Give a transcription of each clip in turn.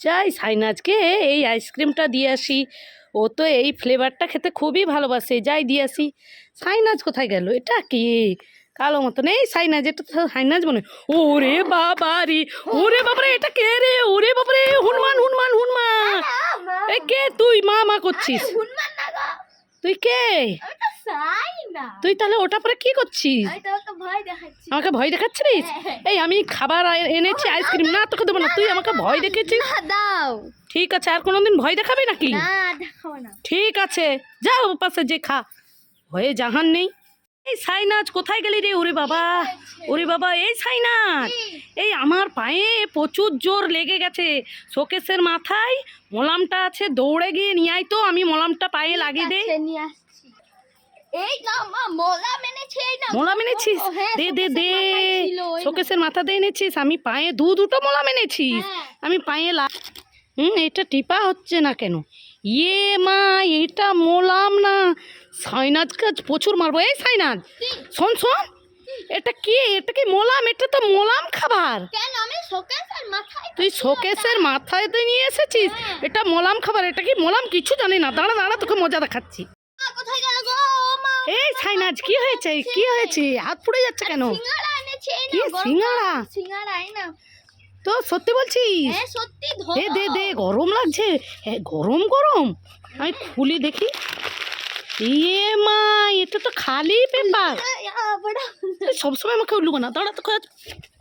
যাই সাইনাজকে এই আইসক্রিমটা দিয়ে আসি। ও তো এই ফ্লেভারটা খেতে খুবই ভালোবাসে। যাই দিয়ে আসি। সাইনাজ কোথায় গেল? এটা কি? কালো মতন। এই সাইনাজ এটা তো সাইনাজ মনে ওরে বাবা রে ওরে বাবারে এটা কে রে? ওরে বাবারে! হনুমান হনুমান হনুমান! এ কে তুই? মা মা করছিস। হুনমান না গো। তুই কে? তুই তাহলে ওটা পরে কি করছিস? ভয় আমাকে ভয় দেখাচ্ছিস? হ্যাঁ। এই আমি খাবার এনেছি আইসক্রিম। না তোকে দেবো না। তুই আমাকে ভয় দেখেছিস দাও। ঠিক আছে আর কোনোদিন ভয় দেখাবি নাকি? না দেখাও না। ঠিক আছে যাও পাশে যে খা। হয়ে জাহান নেই। এই সাইনাজ কোথায় গেলি রে? ওরে বাবা। ওরে বাবা এই সাইনাজ। এই। আমার পায়ে প্রচুর জোর লেগে গেছে। শোকেসের মাথায় মলামটা আছে দৌড়ে গিয়ে নিয়ে আয় তো আমি মলামটা পায়ে লাগিয়ে দেই এই না মা মোলা মেনেছে এই না মোলাম এনেছিস হ্যাঁ, দে দে দে। শোকেসের মাথা দিয়ে এনেছিস আমি পায়ে দু দুটো মোলাম এনেছিস হ্যাঁ। আমি পায়ে লা হুম এটা টিপা হচ্ছে না কেন? ইয়ে মা এটা মোলাম না। সাইনাজ কাজ প্রচুর মারবো। এই সাইনাজ শোন শোন। এটা কি? এটা কি মোলাম? এটা তো মোলাম খাবার। তুই শোকেসের মাথায় দিয়ে নিয়ে এসেছিস? হ্যাঁ। এটা মোলাম খাবার। এটা কি মোলাম? কিছু জানি না। দাঁড়া দাঁড়া তোকে মজা দেখাচ্ছি। এই সাইনাজ কি হয়েছে? কি হয়েছে? হাত পুড়ে যাচ্ছে কেন? সিঙ্গাড়া কি না সিঙ্গাড়া? না তো সত্যি বলছিস? হ্যাঁ দে দে দে গরম লাগছে। গরম গরম? আমি খুলি দেখি। ইয়ে মা এটা তো খালি পেপার। সবসময় আমাকে উল্লু না দাঁড়া আজ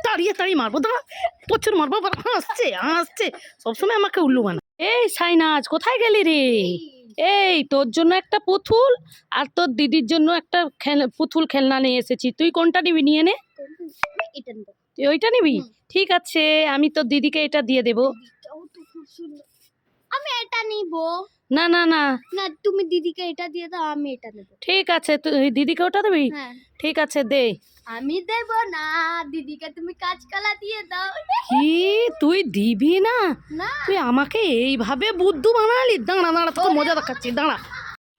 তাড়িয়ে তাড়িয়ে মারবো। দাঁড়া প্রচুর মারবো। হাসছে হাসছে সবসময় আমাকে উল্লু বানা। এই সাইনাজ কোথায় গেলি রে? এই তোর জন্য একটা পুতুল আর তোর দিদির জন্য একটা পুতুল খেলনা নিয়ে এসেছি। তুই কোনটা নিবি? নিয়ে নে। তুই ওইটা নিবি? ঠিক আছে আমি তোর দিদিকে এটা দিয়ে দেবো। আমি এটা নিব। না না না। না তুমি দিদিকে এটা দিয়ে দাও আমি এটা নেব। ঠিক আছে তুই দিদিকে ওটা দিবি? হ্যাঁ। ঠিক আছে দে। আমি দেব না দিদিকে তুমি কাঁচকলা দিয়ে দাও। কি? তুই দিবি না? না। তুই আমাকে এইভাবে বুদ্ধু বানালি? দাঁড়া দাঁড়া তোকে মজা দেখাচ্ছি দাঁড়া।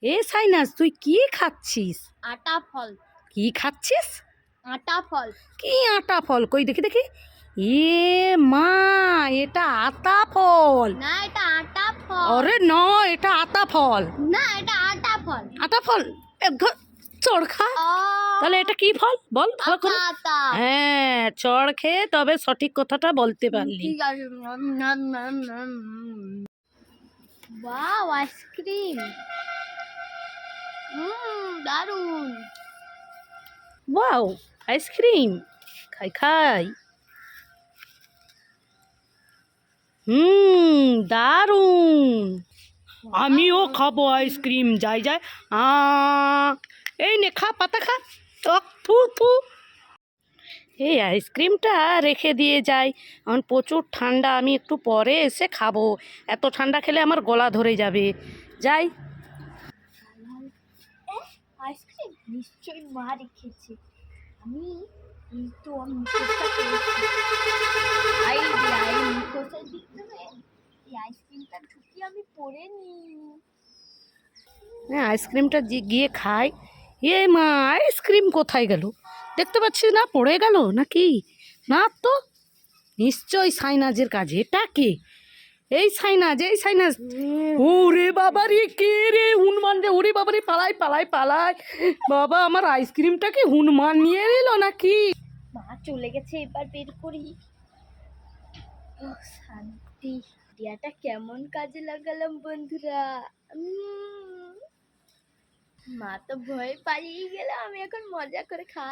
এ সাইনাস তুই কি খাচ্ছিস? আটা ফল। কি খাচ্ছিস? আটা ফল। কি আটা ফল? কই দেখি দেখি। এ মা এটা আতা ফল। না এটা আটা আরে ন এটা আতা ফল। না এটা আটা ফল। আটা ফল? চড় খা। তাহলে এটা কি ফল? বল ভালো করে। হ্যাঁ চড় খেয়ে তবে সঠিক কথাটা বলতে পারলি। ঠিক আইসক্রিম হুম দারুণ ওয়াও আইসক্রিম খাই খাই। হুম দারুণ। আমিও খাব আইসক্রিম যাই যাই। আ এই নে খা পাতা খা। টক থু থু এই আইসক্রিমটা রেখে দিয়ে যাই। এখন প্রচুর ঠান্ডা আমি একটু পরে এসে খাব। এত ঠান্ডা খেলে আমার গলা ধরে যাবে। যাই। আইসক্রিম? নিশ্চয়ই মা রেখেছে। আমি এই তো আমি এই মুখোশের ভিতরে এই আইসক্রিমটা ঢুকিয়ে আমি পরে নিই। হ্যাঁ আইসক্রিমটা গিয়ে খাই। এ মা আইসক্রিম কোথায় গেল? দেখতে পাচ্ছি না পড়ে গেল নাকি? না তো। নিশ্চয়ই সাইনাজের কাজ। এটা কে? এই সাইনাজ এই সাইনাজ। ওরে বাবা রে কে রে? হনুমান রে ওরে বাবা রে পালাই পালাই পালাই। বাবা আমার আইসক্রিমটা কি হনুমান নিয়ে এলো নাকি? মা চলে গেছে এবার বের করি। শান্তি। ডিয়াটা কেমন কাজে লাগালাম বন্ধুরা। মা তো ভয় পালিয়ে গেল, আমি এখন মজা করে খা